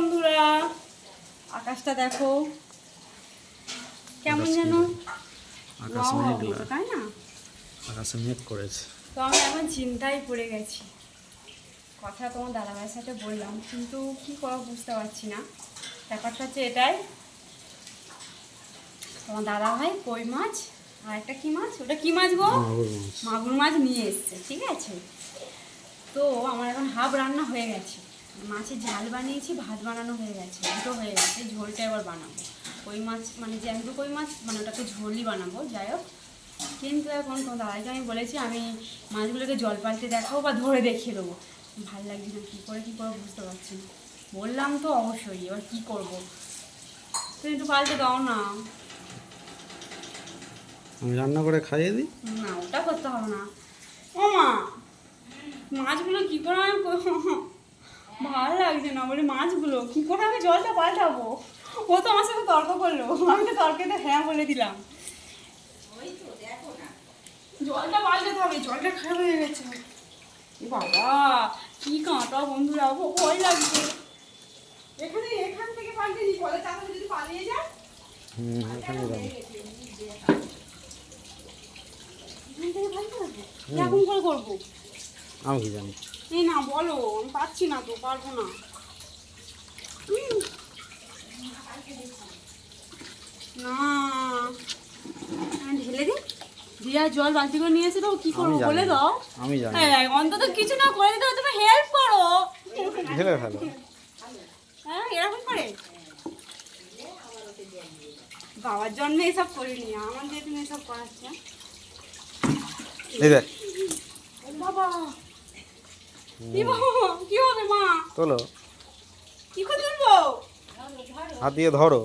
বন্ধুরা আকাশটা দেখো। কেমন যেন? আকাশ মেঘলা। তাই না? আকাশে মেঘ করেছে। তো আমি এখন চিন্তায় পড়ে গেছি। কথা তোমার দাদাভাইয়ের সাথে বললাম কিন্তু কি করব বুঝতে পারছি না। ব্যাপারটা হচ্ছে এটাই। তোমার দাদাভাই কই মাছ? আর একটা কি মাছ? ওটা কি মাছ গো? মাগুর মাছ নিয়ে এসছে ঠিক আছে? তো আমার এখন হাফ রান্না হয়ে গেছে। মাছের ঝাল বানিয়েছি ভাত বানানো হয়ে গেছে দুটো হয়ে গেছে ঝোলটা এবার বানাবো। কই মাছ মানে জ্যান্ত কই মাছ মানে ওটাকে ঝোলই বানাবো যাই হোক। কিন্তু এখন তোমার দাদাকে আমি বলেছি আমি মাছগুলোকে জল পাল্টে দেখাবো বা ধরে দেখিয়ে দেবো। ভালো লাগছে না কী করে কী করে বুঝতে পারছি না। বললাম তো অবশ্যই এবার কী করব? তুমি একটু পাল্টে দাও না। আমি রান্না করে খাইয়ে দিই? না ওটা করতে হবে না। ও মা মাছগুলো কি করে আমি ভালো লাগছে না বলে মাছগুলো কি করে আমি জলটা পাল্টাবো? ও তো আমার সাথে তর্ক করল আমি তো তর্কেতে হ্যাঁ বলে দিলাম। জলটা পাল্টাতে হবে জলটা খারাপ হয়ে গেছে। বাবা কি কাঁটা বন্ধুরা ও ভয় লাগছে। এখানে এখান থেকে পাল্টে নি কলের চাকা যদি পালিয়ে যায় হুম এখানে যাব। এখান থেকে পাল্টে দেবো কেমন করে করব? আমি কি জানি? এই না বলো আমি পাচ্ছি না তো পারব না। না ঢেলে দিই। দিয়া জল বালতি করে নিয়ে এসে কি করব বলে দাও। আমি জানি হ্যাঁ অন্তত কিছু না করে দিতে তুমি হেল্প করো। ঢেলে ফেলো। হ্যাঁ এরকম করে? বাবার জন্মে এসব করিনি আমার দিয়ে তুমি এসব করাচ্ছ এই দেখ। বাবা। কি হবে মা। তোলো। কি করে তুলবো? হাত দিয়ে ধরো।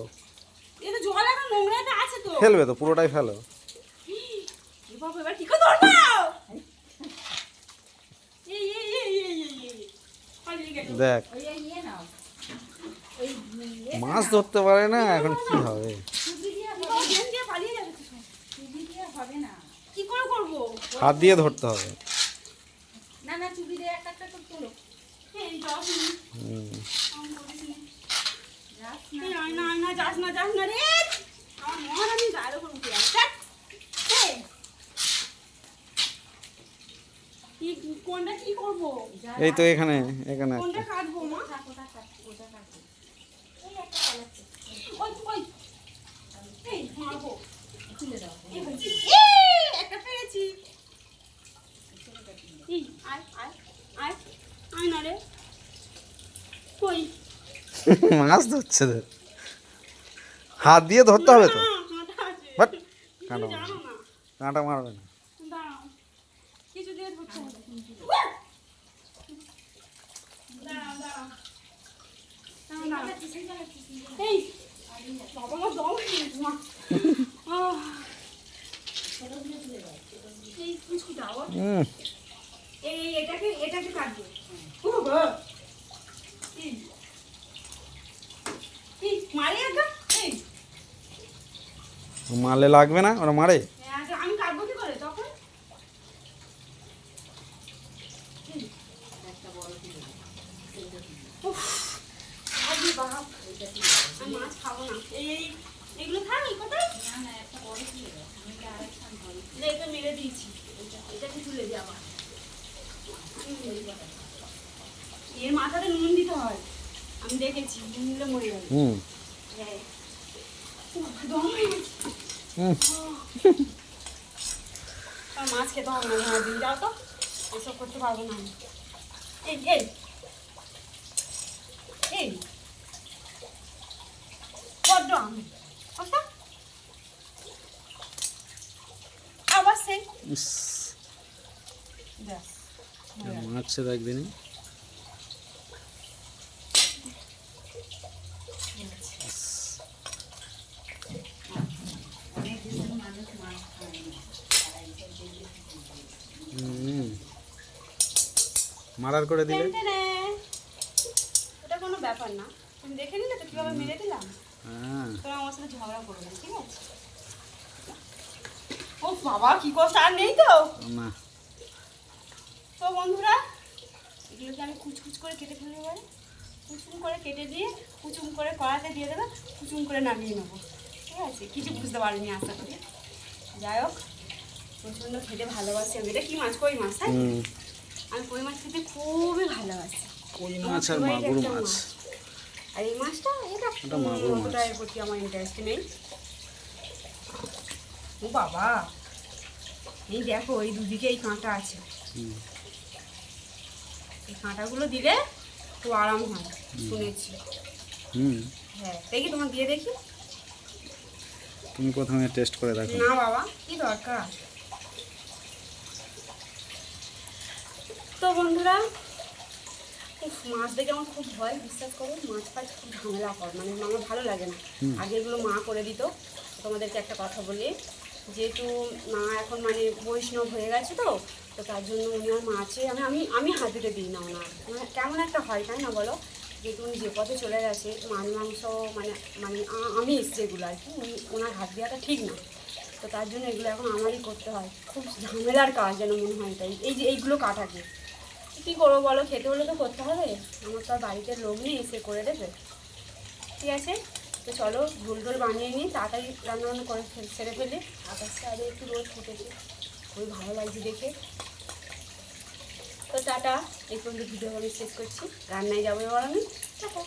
এ জল এখন নোংরাতে আছে তো। ফেলবে তো পুরোটাই ফেলো। বাবা এবার কি করে ধরবো দেখ। মাছ ধরতে পারে না এখন কি হবে? হাত দিয়ে ধরতে হবে। কোনটা কি করব এই তো এখানে এখানে কোনটা একটা কাটবো, মা? ওটা কাট ওটা কাট ওই ওই। এই, মারবো। দাও এই হয়েছে। এই, একটা পেরেছি এই, আয় আয় আয় আয় না রে কই মাছ ধরছে হাত দিয়ে ধরতে হবে তো? কাঁটা। বাট, কাঁটা মারবে না। দাঁড়াও কিছু দিয়ে মারলে লাগবে না? ওরা মারে? এর মাথাতে নুন দিতে হয়। আমি দেখেছি নুন দিলে মরে যাবে। হুম। মাছ খেতে হবে না। হ্যাঁ তো এসব করতে পারব না আমি এই। এই এই বড্ড আমি আবার সেই তো একদিনই অনেক দেশের মানুষ মাছ খায় না তারা এইসব দেখলে হুম মারার করে দিলে? ওটা কোনো ব্যাপার না। তুমি দেখে নিলে তো কীভাবে মেরে দিলাম। হ্যাঁ। তোরা আমার সাথে ঝগড়া করবে ঠিক আছে? ও বাবা কি কষ্ট আর নেই তো? না। তো বন্ধুরা এগুলোকে আমি কুচকুচ করে কেটে ফেলব এবারে। কুচুম করে কেটে দিয়ে কুচুম করে কড়াতে দিয়ে দেবে কুচুম করে নামিয়ে নেব। ঠিক আছে? কিছু বুঝতে পারিনি আশা করি। যাই হোক প্রচণ্ড খেতে ভালোবাসি আমি। এটা কি মাছ? কই মাছ? হুম। আমি কই মাছ খেতে খুবই ভালোবাসি। কই মাছ আর মাগুর মাছ? আর এই মাছটা এটা। অতটা এর প্রতি আমার ইন্টারেস্ট নেই। ও বাবা! এই দেখো এই দুদিকে এই কাঁটা আছে। এই কাঁটাগুলো দিলে একটু আরাম হয় শুনেছি। হুম। হ্যাঁ দেখি তোমার দিয়ে দেখি। তুমি প্রথমে টেস্ট করে দেখো। না বাবা কি দরকার? তো বন্ধুরা উফ, মাছ দেখে আমার খুব ভয় বিশ্বাস করো মাছ ফাছ খুব ঝামেলা কর মানে আমার ভালো লাগে না। আগে এগুলো মা করে দিত তোমাদেরকে একটা কথা বলি যেহেতু মা এখন মানে বৈষ্ণব হয়ে গেছে তো তো তার জন্য উনি আর মাছে আমি আমি আমি হাত দিতে দিই না ওনার। মানে কেমন একটা হয় তাই না বলো? যেহেতু উনি যে পথে চলে গেছে মাছ মাংস মানে মানে আমিষ যেগুলো আর কি উনি ওনার হাত দেওয়াটা ঠিক না। তো তার জন্য এগুলো এখন আমারই করতে হয়। খুব ঝামেলার কাজ যেন মনে হয় তাই এই যে এইগুলো কাটাকে কী করব বলো? খেতে হলে তো করতে হবে। আমার তো বাড়িতে লোক নেই, এসে করে দেবে। ঠিক আছে? তো চলো ঝোল ঢোল বানিয়ে নিই, তাড়াতাড়ি রান্না বান্না করে সেরে ফেলে। আকাশটা আগে একটু রোদ ফুটেছে খুবই ভালো লাগছে দেখে। তো টাটা। এই পর্যন্ত ভিডিও আমি শেষ করছি। রান্নায় যাব এবার আমি। টাটা।